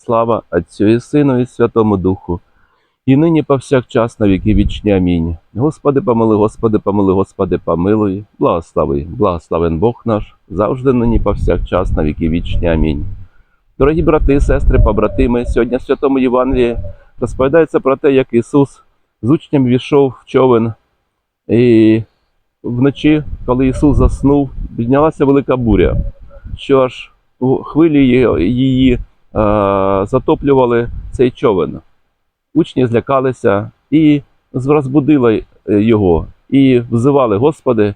Слава Отцю і Сину і Святому Духу, і нині повсякчас на віки вічні. Амінь. Господи, помили, Господи, помили, Господи, помилуй, благослови, благословен Бог наш, завжди нині повсякчас на віки вічні. Амінь. Дорогі брати, сестри, побратими, сьогодні в Святому Євангелії розповідається про те, як Ісус з учнем війшов в човен, і вночі, коли Ісус заснув, піднялася велика буря, що аж хвилі її- затоплювали цей човен. Учні злякалися і розбудили е, його, і взивали, Господи,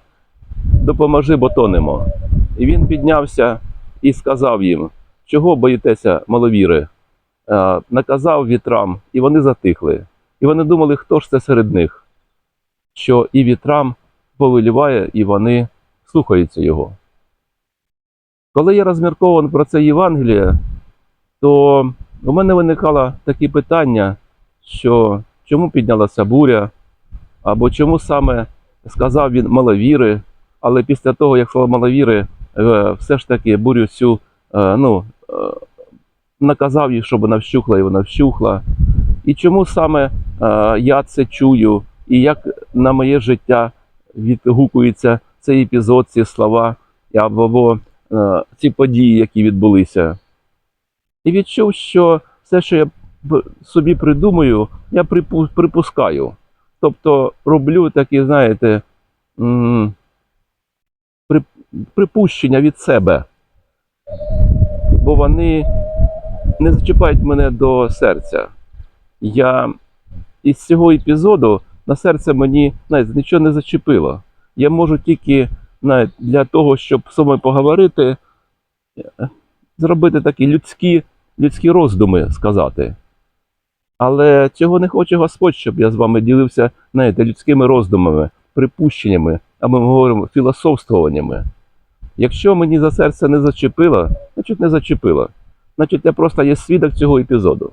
допоможи, бо тонемо. І він піднявся і сказав їм, чого боїтеся, маловіри? Е, наказав вітрам, і вони затихли. І вони думали, хто ж це серед них, що і вітрам повеліває, і вони слухаються його. Коли я розмірковував про це Євангеліє, то у мене виникало такі питання, що чому піднялася буря, або чому саме сказав він маловіри, але після того, як сказав маловіри, е, все ж таки бурю цю е, ну, е, наказав їй, щоб вона вщухла, і вона вщухла. І чому саме я це чую, і як на моє життя відгукується цей епізод, ці слова або ці події, які відбулися. І відчув, що все, що я собі придумую, я припускаю. Тобто роблю такі, знаєте, припущення від себе. Бо вони не зачіпають мене до серця. Я із цього епізоду на серце мені знаєте, нічого не зачепило. Я можу тільки знаєте, для того, щоб з собою поговорити, е, зробити такі людські, людські роздуми сказати. Але цього не хоче Господь, щоб я з вами ділився знаєте, людськими роздумами, припущеннями, а ми говоримо філософствуваннями. Якщо мені за серце не зачепило, значить не зачепило. Значить, я просто є свідок цього епізоду.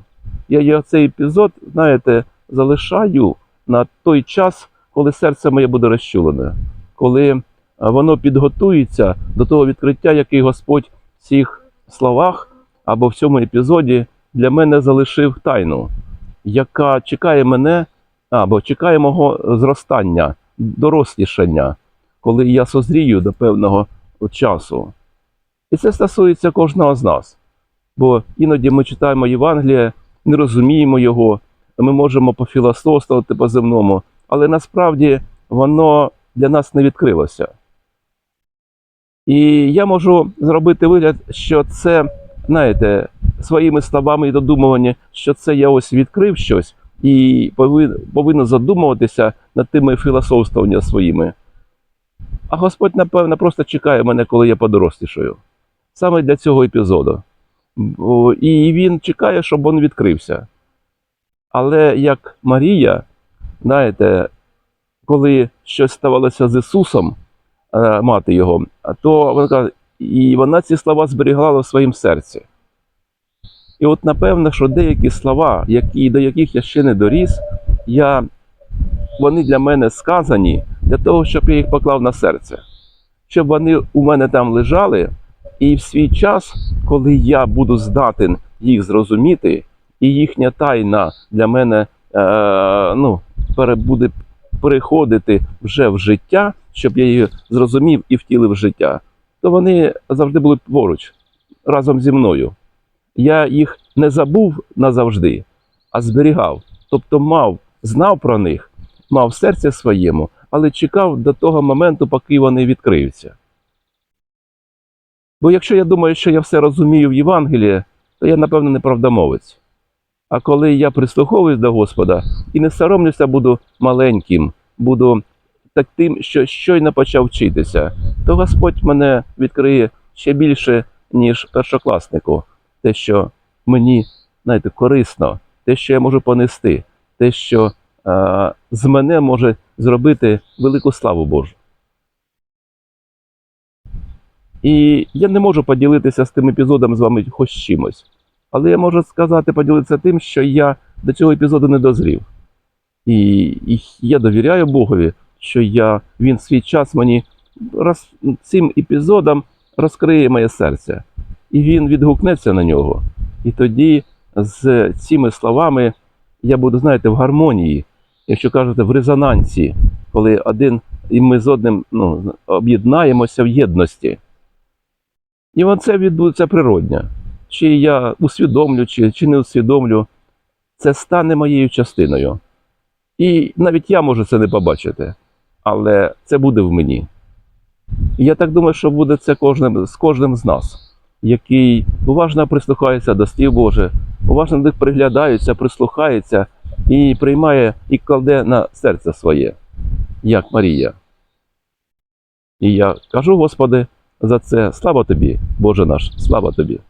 Я, цей епізод, знаєте, залишаю на той час, коли серце моє буде розчулене, коли воно підготується до того відкриття, який Господь в цих словах або в цьому епізоді для мене залишив тайну, яка чекає мене або чекає мого зростання, дорослішання, коли я созрію до певного часу. І це стосується кожного з нас. Бо іноді ми читаємо Євангеліє, не розуміємо його, ми можемо пофілософствувати по-земному, але насправді воно для нас не відкрилося. І я можу зробити вигляд, що це, знаєте, своїми словами і додумування, що це я ось відкрив щось і повинен, задумуватися над тими філософствуваннями своїми. А Господь, напевно, просто чекає мене, коли я подорослішаю. Саме для цього епізоду. І він чекає, щоб він відкрився. Але як Марія, знаєте, коли щось ставалося з Ісусом, е, мати його, то вона каже, і вона ці слова зберігала в своїм серці. І от напевно, що деякі слова, які, до яких я ще не доріс, я, вони для мене сказані для того, щоб я їх поклав на серце, щоб вони у мене там лежали, і в свій час, коли я буду здатен їх зрозуміти, і їхня тайна для мене е, ну, буде переходити вже в життя, щоб я її зрозумів і втілив в життя, то вони завжди були поруч разом зі мною. Я їх не забув назавжди, а зберігав. Тобто мав, знав про них, мав в серці своєму, але чекав до того моменту, поки вони відкриються. Бо якщо я думаю, що я все розумію в Євангелії, то я, напевно, не правдомовець. А коли я прислуховуюсь до Господа і не соромлюся, буду маленьким, буду так тим, що щойно почав вчитися, то Господь мене відкриє ще більше, ніж першокласнику, те, що мені знаєте, корисно, те, що я можу понести, те, що е, з мене може зробити велику славу Божу. І я не можу поділитися з тим епізодом з вами хоч чимось. Але я можу сказати, поділитися тим, що я до цього епізоду не дозрів. І, і я довіряю Богові, що я, він свій час мені роз, цим епізодом розкриє моє серце. І він відгукнеться на нього. І тоді з цими словами я буду, знаєте, в гармонії, якщо кажете, в резонансі, коли один і ми з одним ну, об'єднаємося в єдності. І оце відбудеться природня. Чи я усвідомлю, чи, чи не усвідомлю, це стане моєю частиною. І навіть я можу це не побачити, але це буде в мені. І я так думаю, що буде це кожним, з кожним з нас, який уважно прислухається до слів Божих, уважно до них приглядається, прислухається і приймає і кладе на серце своє, як Марія. І я кажу, Господи, за це слава тобі, Боже наш, слава тобі.